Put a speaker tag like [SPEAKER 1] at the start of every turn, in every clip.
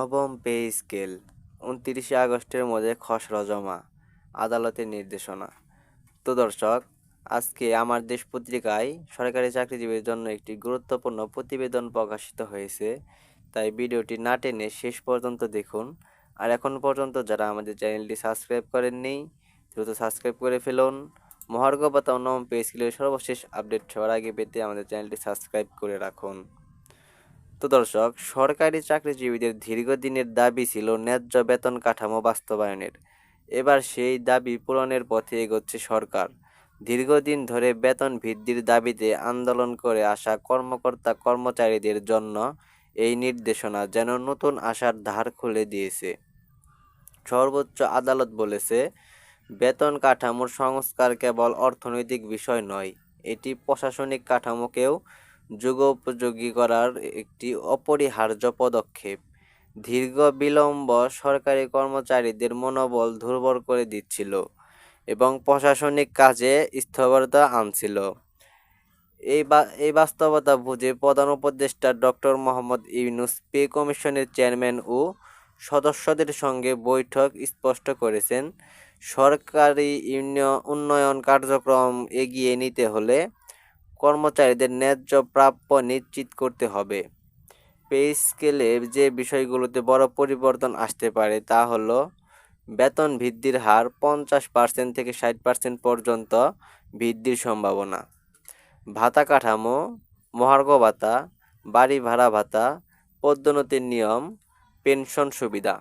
[SPEAKER 1] নবম pay scale, উনত্রিশে আগস্টের মধ্যে খসড়া জমা, আদালতের নির্দেশনা। তো দর্শক, আজকে আমার দেশ পত্রিকায় সরকারি চাকরিজীবীর জন্য একটি গুরুত্বপূর্ণ প্রতিবেদন প্রকাশিত হয়েছে। তাই ভিডিওটি না টেনে শেষ পর্যন্ত দেখুন। আর এখন পর্যন্ত যারা আমাদের চ্যানেলটি সাবস্ক্রাইব করেননি, দ্রুত সাবস্ক্রাইব করে ফেলুন। মহার্ঘ ও নবম পে স্কেলের সর্বশেষ আপডেট সবার আগে পেতে আমাদের চ্যানেলটি সাবস্ক্রাইব করে রাখুন। তো দর্শক, সরকারি চাকরিজীবীদের দীর্ঘদিনের দাবি ছিল ন্যায্য বেতন কাঠামো বাস্তবায়নের। এবার সেই দাবি পূরণের পথে এগোচ্ছে সরকার। দীর্ঘদিন ধরে বেতন বৃদ্ধির দাবিতে আন্দোলন করে আসা কর্মকর্তা কর্মচারীদের জন্য এই নির্দেশনা যেন নতুন আশার ধার খুলে দিয়েছে। সর্বোচ্চ আদালত বলেছে, বেতন কাঠামোর সংস্কার কেবল অর্থনৈতিক বিষয় নয়, এটি প্রশাসনিক কাঠামোকেও যুগোপযোগী করার একটি অপরিহার্য পদক্ষেপ। দীর্ঘ বিলম্ব সরকারি কর্মচারীদের মনোবল দুর্বল করে দিচ্ছিল এবং প্রশাসনিক কাজে স্থবিরতা আনছিল। এই এই বাস্তবতা বুঝে প্রধান উপদেষ্টা ডক্টর মোহাম্মদ ইউনুস পে কমিশনের চেয়ারম্যান ও সদস্যদের সঙ্গে বৈঠক স্পষ্ট করেছেন। সরকারি উন্নয়ন কার্যক্রম এগিয়ে নিতে হলে কর্মচারীদের ন্যায্য প্রাপ্য নিশ্চিত করতে হবে। পে স্কেলে যে বিষয়গুলোতে বড় পরিবর্তন আসতে পারে তা হলো বেতন বৃদ্ধির হার পঞ্চাশ পার্সেন্ট থেকে ষাট পার্সেন্ট পর্যন্ত বৃদ্ধির সম্ভাবনা, ভাতা কাঠামো, মহার্ঘ ভাতা, বাড়ি ভাড়া ভাতা, পদোন্নতির নিয়ম, পেনশন সুবিধা।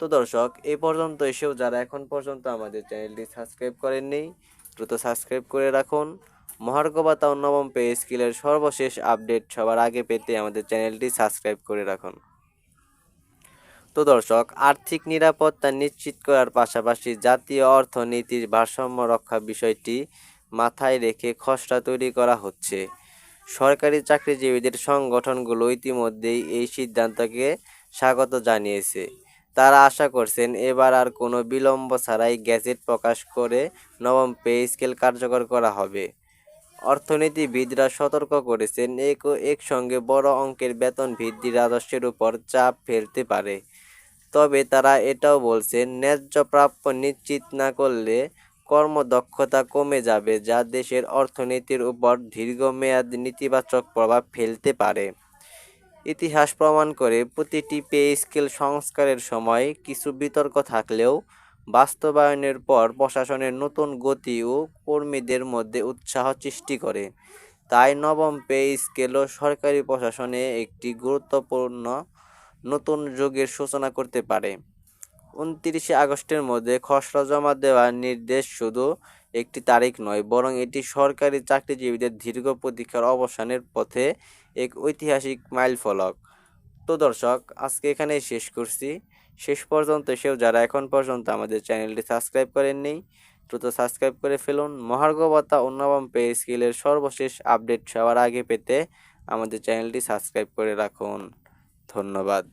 [SPEAKER 1] তো দর্শক এই পর্যন্ত এসেও যারা এখন পর্যন্ত আমাদের চ্যানেলটি সাবস্ক্রাইব করেননি, দ্রুত সাবস্ক্রাইব করে রাখুন। মহার্ঘ ভাতা ও নবম পে স্কিলের সর্বশেষ আপডেট সবার আগে পেতে আমাদের চ্যানেলটি সাবস্ক্রাইব করে রাখুন। তো দর্শক, আর্থিক নিরাপত্তা নিশ্চিত করার পাশাপাশি জাতীয় অর্থনীতির ভারসাম্য রক্ষা বিষয়টি মাথায় রেখে খসড়া তৈরি করা হচ্ছে। সরকারি চাকরিজীবীদের সংগঠনগুলো ইতিমধ্যেই এই সিদ্ধান্তকে স্বাগত জানিয়েছে। তারা আশা করছেন এবার আর কোনো বিলম্ব ছাড়াই গ্যাজেট প্রকাশ করে নবম পে স্কেল কার্যকর করা হবে। অর্থনীতিবিদরা সতর্ক করেছেন, এক একসঙ্গে বড় অঙ্কের বেতন বৃদ্ধি রাজস্বের উপর চাপ ফেলতে পারে। তবে তারা এটাও বলছেন, ন্যায্য প্রাপ্য নিশ্চিত না করলে কর্মদক্ষতা কমে যাবে, যা দেশের অর্থনীতির উপর দীর্ঘমেয়াদ নেতিবাচক প্রভাব ফেলতে পারে। ইতিহাস প্রমাণ করে, প্রতিটি পে স্কেল সংস্কারের সময় কিছু বিতর্ক থাকলেও বাস্তবায়নের পর প্রশাসনের নতুন গতি ও কর্মীদের মধ্যে উৎসাহ সৃষ্টি করে। তাই নবম পে স্কেলও সরকারি প্রশাসনে একটি গুরুত্বপূর্ণ নতুন যুগের সূচনা করতে পারে। উনত্রিশে আগস্টের মধ্যে খসড়া জমা দেওয়ার নির্দেশ শুধু একটি তারিখ নয়, বরং এটি সরকারি চাকরিজীবীদের দীর্ঘ প্রতীক্ষার অবসানের পথে এক ঐতিহাসিক মাইল ফলক তো দর্শক, আজকে এখানেই শেষ করছি। শেষ পর্যন্ত এসেও যারা এখন পর্যন্ত আমাদের চ্যানেলটি সাবস্ক্রাইব করেননি, দ্রুত সাবস্ক্রাইব করে ফেলুন। মহার্গবতা অন্যবম পে স্কিলের সর্বশেষ আপডেট সবার আগে পেতে আমাদের চ্যানেলটি সাবস্ক্রাইব করে রাখুন। ধন্যবাদ।